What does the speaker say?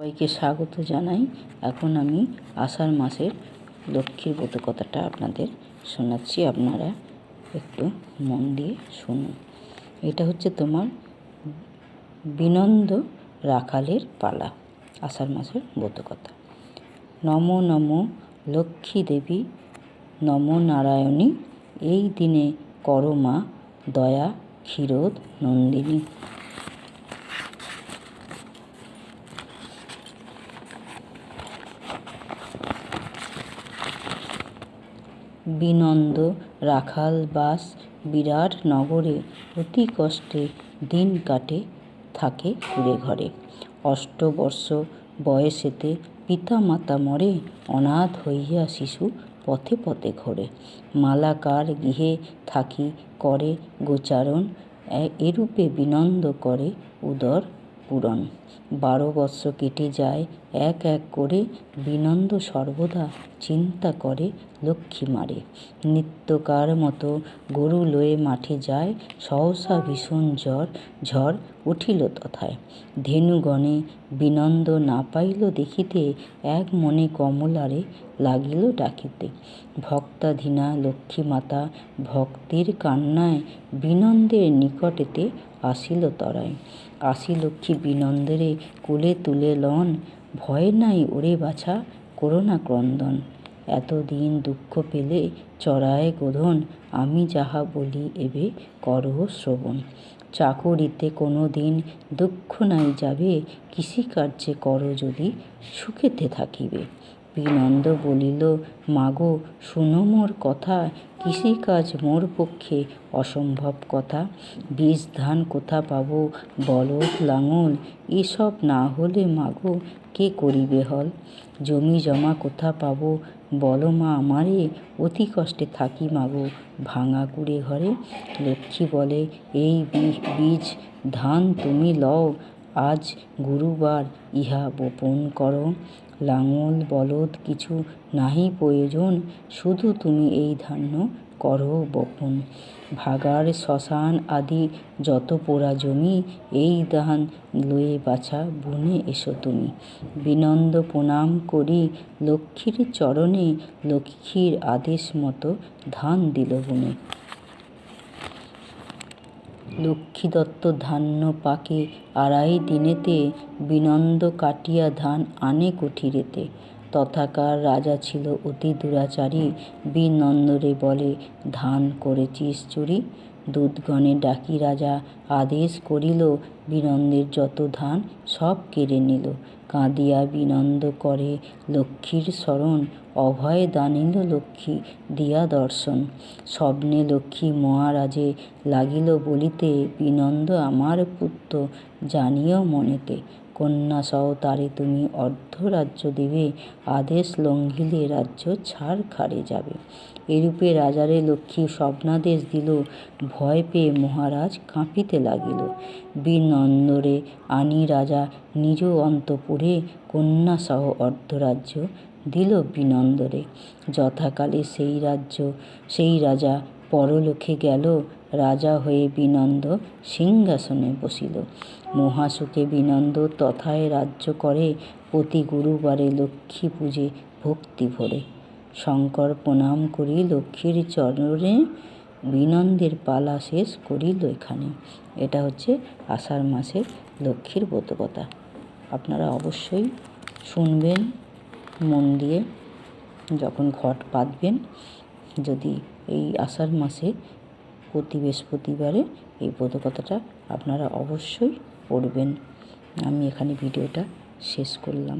সবাইকে স্বাগত জানাই। এখন আমি আষাঢ় মাসের লক্ষ্মীর ব্রত কথাটা আপনাদের শোনাচ্ছি। আপনারা একটু মন দিয়ে শুনুন। এটা হচ্ছে তোমার বিনন্দ রাখালের পালা, আষাঢ় মাসের ব্রত কথা নম নম লক্ষ্মী দেবী, নম নারায়ণী, এই দিনে করমা দয়া, ক্ষীরোদ, নন্দিনী। বিনন্দ, রাখাল বাস, বিরাট নগরে অতি কষ্টে দিন কাটে, থাকে কুড়ে ঘরে। অষ্টবর্ষ বয়সেতে পিতা মাতা মরে, অনাথ হইয়া শিশু পথে পথে ঘোরে। মালাকার গৃহে থাকি, করে গোচারণ এরূপে বিনন্দ করে উদর পূরণ। বারো বৎস কেটে যায়, এক এক করে বিনন্দ সর্বদা চিন্তা করে লক্ষ্মী মারে। নিত্যকার মতো গরু লয়ে মাঠে যায়, সহসা ভীষণ জ্বর, ঝড় উঠিল তথায়। ধেনুগণে বিনন্দ না পাইল দেখিতে, এক মনে কমলারে লাগিল ডাকিতে। ভক্তাধীনা লক্ষ্মী মাতা ভক্তির কান্নায় বিনন্দের নিকটেতে আসিল তরায় আসি লক্ষ্মী বিনন্দরে কোলে তুলে লন। ভয় নাই ওরে বাছা করোনা ক্রন্দন। এতদিন দুঃখ পেলে চড়ায় গোধন। আমি যাহা বলি এবে করহ শ্রবণ। চাকরিতে কোনো দিন দুঃখ নাই যাবে। কৃষিকার্যে করো যদি সুখেতে থাকিবে। বিনন্দ বলিল, মাগো, শুনো মোর কথা, কৃষিকাজ মোর পক্ষে অসম্ভব কথা। বীজ ধান কোথা পাবো, বলদ, লাঙল, এসব না হলে মাগো, কে করিবে হল? জমি জমা কোথা পাবো, বলো মা, আমারে অতি কষ্টে থাকি মাগো, ভাঙা কুড়ে ঘরে? লক্ষ্মী বলে, এই বীজ, ধান তুমি লও আজ গুরুবার, ইহা বপন কর। লাঙল বলদ কিছু নাহি প্রয়োজন, শুধু তুমি এই ধান্য কর বপন। ভাগার শ্মশান আদি যত পোড়া জমি, এই ধান লয়ে বাছা বুনে এসো তুমি। বিনন্দ প্রণাম করি লক্ষ্মীর চরণে, লক্ষ্মীর আদেশ মতো ধান দিল বুনে। লক্ষ্মী দত্ত ধান্য পাকে আড়াই দিনেতে বিনন্দ কাটিয়া ধান আনে কুঠিরেতে। তথাকার রাজা ছিল অতি দুরাচারী, বিনন্দরে বলে, ধান করেছিস চুরি? দূতগণে ডাকি রাজা, আদেশ করিল, বিনন্দের যত ধান সব কেড়ে নিল। কাঁদিয়া বিনন্দ করে লক্ষ্মীর স্মরণ অভয় দানিল লক্ষ্মী দিয়া দর্শন। স্বপ্নে লক্ষ্মী মহারাজে লাগিল বলিতে, বিনন্দ আমার পুত্র, জানিও মনেতে, কন্যা সহ তারে তুমি অর্ধ রাজ্য দেবে, আদেশ লঙ্ঘিলে রাজ্য ছাড় খাড়ে যাবে। এরূপে রাজারে লক্ষ্মী স্বপ্নাদেশ দিল, ভয় পেয়ে মহারাজ কাঁপিতে লাগিল। বিনন্দরে আনি রাজা নিজ অন্তপুরে কন্যা সহ অর্ধরাজ্য দিল বিনন্দরে। যথাকালে সেই রাজ্য, সেই রাজা পরলোকে গেল, রাজা হয়ে বিনন্দ সিংহাসনে বসিল। মহাসুখে বিনন্দ তথায় রাজ্য করে, প্রতি গুরুবারে লক্ষ্মী পূজে ভক্তি ভরে। শঙ্কর প্রণাম করি লক্ষ্মীর চরণে, বিনন্দের পালা শেষ করিল এখানে। এটা হচ্ছে আষাঢ় মাসের লক্ষ্মীর ব্রতকথা। আপনারা অবশ্যই শুনবেন। মন দিয়ে যখন ঘট পাতবেন যদি এই আষাঢ় মাসে প্রতি বৃহস্পতিবারে এই ব্রতকথাটা আপনারা অবশ্যই পড়বেন। আমি এখানে ভিডিওটা শেষ করলাম।